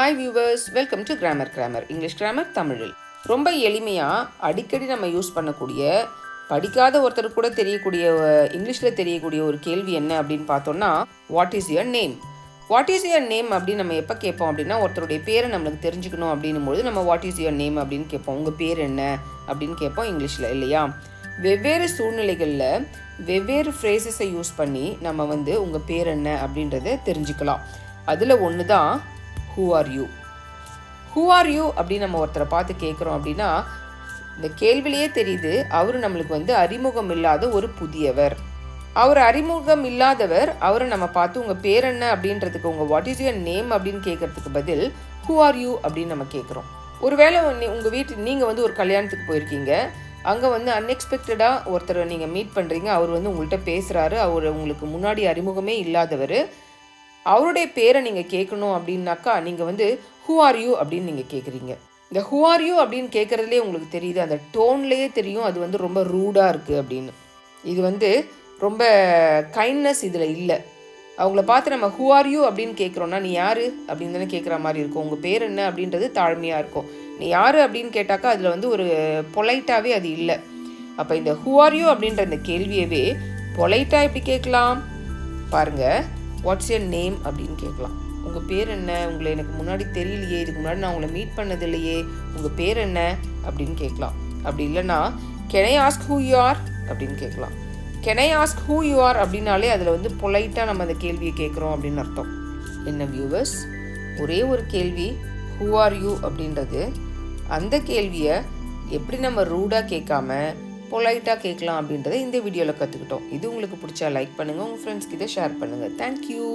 Hi viewers welcome to grammar grammar English grammar தமிழில் ரொம்ப எளிமையாக அடிக்கடி நம்ம யூஸ் பண்ணக்கூடிய படிக்காத ஒருத்தருக்கு கூட தெரியக்கூடிய இங்கிலீஷில் தெரியக்கூடிய ஒரு கேள்வி என்ன அப்படின்னு பார்த்தோம்னா what is your name what is your name அப்படின்னு நம்ம எப்போ கேட்போம் அப்படின்னா ஒருத்தருடைய பேரை நம்மளுக்கு தெரிஞ்சுக்கணும் அப்படின்னும் போது நம்ம வாட் இஸ் யுவர் நேம் அப்படின்னு கேட்போம். உங்கள் பேர் என்ன அப்படின்னு கேட்போம் இங்கிலீஷில் இல்லையா? வெவ்வேறு சூழ்நிலைகளில் வெவ்வேறு ஃப்ரேசஸை யூஸ் பண்ணி நம்ம வந்து உங்கள் பேர் என்ன அப்படின்றத தெரிஞ்சுக்கலாம். அதில் ஒன்று தான் who are you who are you அப்படின்னு நம்ம ஒருத்தரை பார்த்து கேட்குறோம் அப்படின்னா இந்த கேள்விலேயே தெரியுது அவர் நம்மளுக்கு வந்து அறிமுகம் இல்லாத ஒரு புதியவர். அவர் அறிமுகம் இல்லாதவர் அவரை நம்ம பார்த்து உங்கள் பேர் என்ன அப்படின்றதுக்கு உங்கள் வாட் இஸ் யுவர் நேம் அப்படின்னு கேட்கறதுக்கு பதில் ஹூ ஆர் யூ அப்படின்னு நம்ம கேட்குறோம் ஒருவேளை உங்கள் வீட்டு நீங்கள் வந்து ஒரு கல்யாணத்துக்கு போயிருக்கீங்க அங்கே வந்து அன்எக்ஸ்பெக்டடாக ஒருத்தரை நீங்கள் மீட் பண்ணுறீங்க அவர் வந்து உங்கள்கிட்ட பேசுகிறாரு அவர் உங்களுக்கு முன்னாடி அறிமுகமே இல்லாதவர் அவருடைய பேரை நீங்கள் கேட்கணும் அப்படின்னாக்கா நீங்கள் வந்து ஹூ ஆர் யூ அப்படின்னு நீங்கள் கேட்குறீங்க இந்த ஹூ ஆர் யூ அப்படின்னு கேட்குறதுலே உங்களுக்கு தெரியுது. அந்த டோன்லேயே தெரியும். அது வந்து ரொம்ப ரூடாக இருக்குது அப்படின்னு. இது வந்து ரொம்ப கைண்ட்னஸ் இதில் இல்லை. அவங்கள பார்த்து நம்ம ஹூ ஆர் யூ அப்படின்னு கேட்குறோன்னா நீ யார்? அப்படின்னு தானே கேட்குற மாதிரி இருக்கும். உங்கள் பேர் என்ன? அப்படின்றது தாழ்மையாக இருக்கும். நீ யார்? அப்படின்னு கேட்டாக்கா அதில் வந்து ஒரு பொலைட்டாகவே அது இல்லை. அப்போ இந்த ஹூ ஆர் யூ அப்படின்ற இந்த கேள்வியவே பொலைட்டாக எப்படி கேட்கலாம்? பாருங்கள் வாட்ஸ் யர் நேம் அப்படின்னு கேட்கலாம். உங்கள் பேர் என்ன? உங்களை எனக்கு முன்னாடி தெரியலையே. இதுக்கு முன்னாடி நான் உங்களை மீட் பண்ணதில்லையே. உங்கள் பேர் என்ன? அப்படின்னு கேட்கலாம். அப்படி இல்லைன்னா can I ask who you are அப்படின்னு கேட்கலாம். Can I ask who you are அப்படின்னாலே அதில் வந்து பொலைட்டாக நம்ம அந்த கேள்வியை கேட்குறோம் அப்படின்னு அர்த்தம். என்ன வியூவர்ஸ் ஒரே ஒரு கேள்வி ஹூ ஆர் யூ அப்படின்றது அந்த கேள்வியை எப்படி நம்ம ரூடாக கேட்காம பொலைட்டாக கேட்கலாம் அப்படின்றத இந்த வீடியோவில் கற்றுக்கிட்டோம் இது உங்களுக்கு பிடிச்சா லைக் பண்ணுங்கள் உங்கள் ஃப்ரெண்ட்ஸ்கிட்ட ஷேர் பண்ணுங்கள் தேங்க்யூ